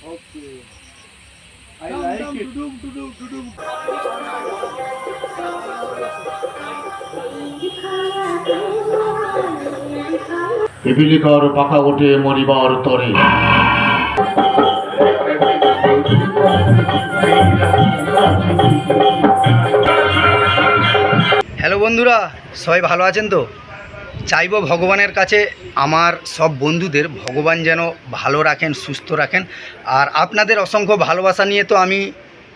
Okay. I like it. পিপিলিকার পাখা ওঠে মরিবার তরে হ্যালো বন্ধুরা সবাই ভালো আছেন তো চাইব ভগবানের কাছে আমার সব বন্ধুদের, ভগবান যেন ভালো রাখেন, সুস্থ রাখেন। আর আপনাদের অসংখ্য ভালোবাসা নিয়ে তো আমি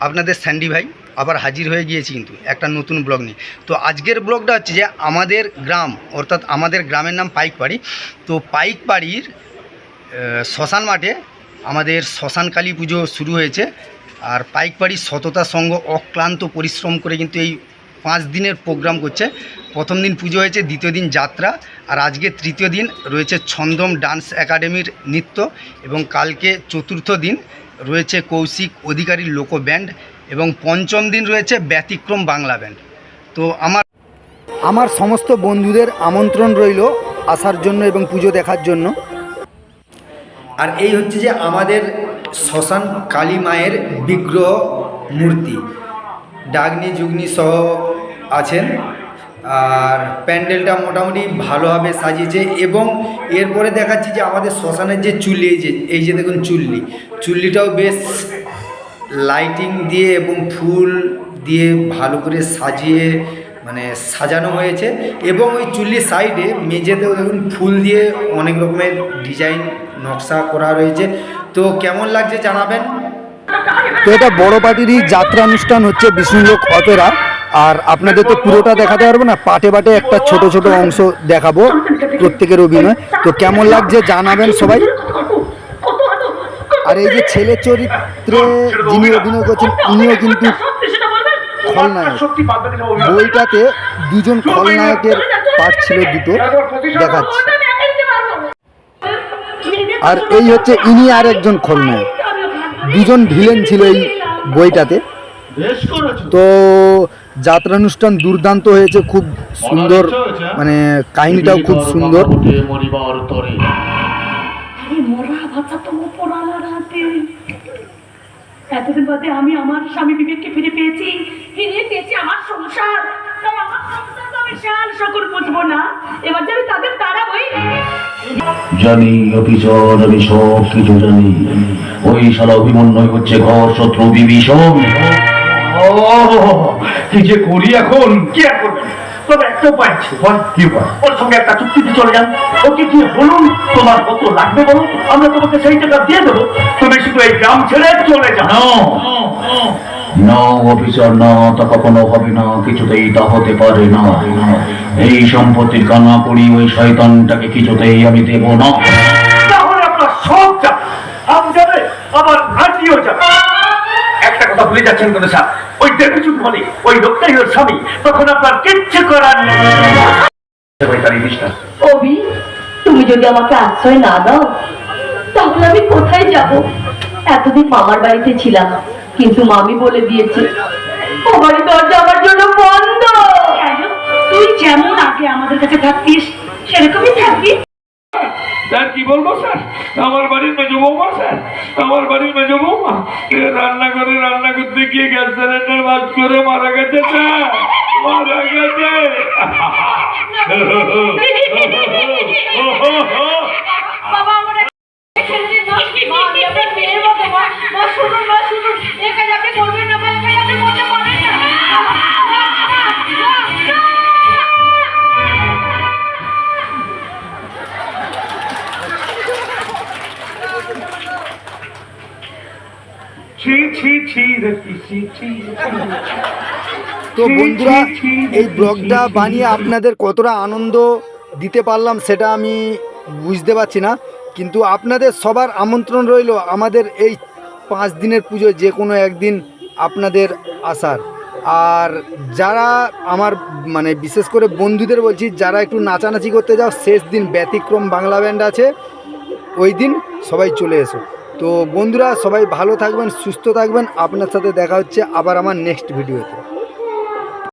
আপনাদের স্যান্ডি ভাই আবার হাজির হয়ে গিয়েছি কিন্তু একটা নতুন ব্লগ নিয়ে। তো আজকের ব্লগটা হচ্ছে যে আমাদের গ্রাম, অর্থাৎ আমাদের গ্রামের নাম পাইকপাড়ি তো পাইকপাড়ির শ্মশান মাঠে আমাদের শ্মশান কালী পুজো শুরু হয়েছে। আর পাইকপাড়ি সততা সংঘ অক্লান্ত পরিশ্রম করে কিন্তু এই পাঁচ দিনের প্রোগ্রাম করছে। প্রথম দিন পুজো হয়েছে দ্বিতীয় দিন যাত্রা আর আজকে তৃতীয় দিন রয়েছে ছন্দম ডান্স একাডেমির নৃত্য এবং কালকে চতুর্থ দিন রয়েছে কৌশিক অধিকারী লোক ব্যান্ড এবং পঞ্চম দিন রয়েছে ব্যতিক্রম বাংলা ব্যান্ড। তো আমার আমার সমস্ত বন্ধুদের আমন্ত্রণ রইল আসার জন্য এবং পুজো দেখার জন্য। আর এই হচ্ছে যে আমাদের শ্মশান কালী মায়ের বিগ্রহ মূর্তি। ডাগনি যুগনি সহ আছেন। আর প্যান্ডেলটা মোটামুটি ভালোভাবে সাজিয়েছে এবং এরপরে দেখাচ্ছি যে আমাদের শ্মশানের যে চুল্লি, এই যে এই যে দেখুন চুল্লি। চুল্লিটাও বেশ লাইটিং দিয়ে এবং ফুল দিয়ে ভালো করে সাজিয়ে মানে সাজানো হয়েছে। এবং ওই চুল্লির সাইডে মেঝেতেও দেখুন ফুল দিয়ে অনেক রকমের ডিজাইন নকশা করা রয়েছে। তো কেমন লাগছে জানাবেন? তো এটা বড় পার্টিরই যাত্রা অনুষ্ঠান হচ্ছে বিষ্ণুলোক অপেরা। আর আপনাদের তো পুরোটা দেখাতে পারব না, পাটে পাটে একটা ছোট ছোট অংশ দেখাবো প্রত্যেকের অভিনয়। তো কেমন লাগছে জানাবেন সবাই। আর এই যে ছেলে চরিত্রে যিনি অভিনয় করছেন, উনিও কিন্তু খলনায়ক। বইটাতে দুজন খলনায়কের পার্ট ছিল দুটো, দেখাচ্ছে। আর এই হচ্ছে ইনি আর একজন খলনায়ক। দুজন ভিলেন ছিল এই বইটাতে। তো যাত্রানুষ্ঠান দুর্দান্ত হয়েছে খুব সুন্দর মানে কাহিনীটাও খুব সুন্দর। তরে এতদিন বাদে আমি আমার স্বামী বিবেককে ফিরে পেয়েছি। ফিরে পেয়েছি আমার সংসার। তাই আমার সংসার তো আমি শাল শকুর বুঝব না। এবার যে আমি তাদের তাড়াবই। জানি অফিসর আমি সব কিছু জানি। ওই শালা অভিমন্যই হচ্ছে ঘর শত্রু বিভীষণ। কি যে করি এখন? কি আর তবে একটা উপায় আছে। বল কি উপায়? ওর সঙ্গে একটা চুক্তিতে চলে যান। ওকে কি বলুন তোমার কত লাগবে বলো? আমরা তোমাকে সেই টাকা দিয়ে দেবো। তুমি শুধু এই গ্রাম ছেড়ে চলে যাও। না অফিসার না তা কখনো হবে না। কিছুতেই তা হতে পারে না। এই সম্পত্তির কান্না করি ওই শয়তানটাকে কিছুতেই আমি দেব না। তাহলে আপনার সব যাবে। আম যাবে আবার আটিও যাবে। একটা কথা ভুলে যাচ্ছেন কোনো স্যার। ওই দেখেছুন বলে ওই লোকটাই ওর স্বামী। তখন আপনার কিচ্ছু করার নেই। অভি তুমি যদি আমাকে আশ্রয় না দাও তাহলে আমি কোথায় যাব? এতদিন মামার বাড়িতে ছিলাম কিন্তু মামি বলে দিয়েছে ও বাড়ি দরজা আমার জন্য বন্ধ। তুই যেমন আগে আমাদের কাছে থাকতিস সেরকমই থাকবি। স্যার কি বলবো স্যার আমার বাড়ির মেজো বৌমা স্যার আমার বাড়ির মেজো বৌমা এ রান্না করে রান্না করতে গিয়ে গ্যাস সিলিন্ডার বাজ করে মারা গেছে স্যার মারা গেছে ছি ছি ছি রে ছি ছি ছি তো বন্ধুরা এই ব্লগটা বানিয়ে আপনাদের কতটা আনন্দ দিতে পারলাম সেটা আমি বুঝতে পারছি না। কিন্তু আপনাদের সবার আমন্ত্রণ রইল আমাদের এই পাঁচ দিনের পুজো যে কোনো একদিন আপনাদের আসার। আর যারা আমার মানে বিশেষ করে বন্ধুদের বলছি যারা একটু নাচানাচি করতে যাও শেষ দিন ব্যতিক্রম বাংলা ব্যান্ড আছে ওই দিন সবাই চলে এসো। তো বন্ধুরা সবাই ভালো থাকবেন, সুস্থ থাকবেন। আপনার সাথে দেখা হচ্ছে আবার আমার নেক্সট ভিডিওতে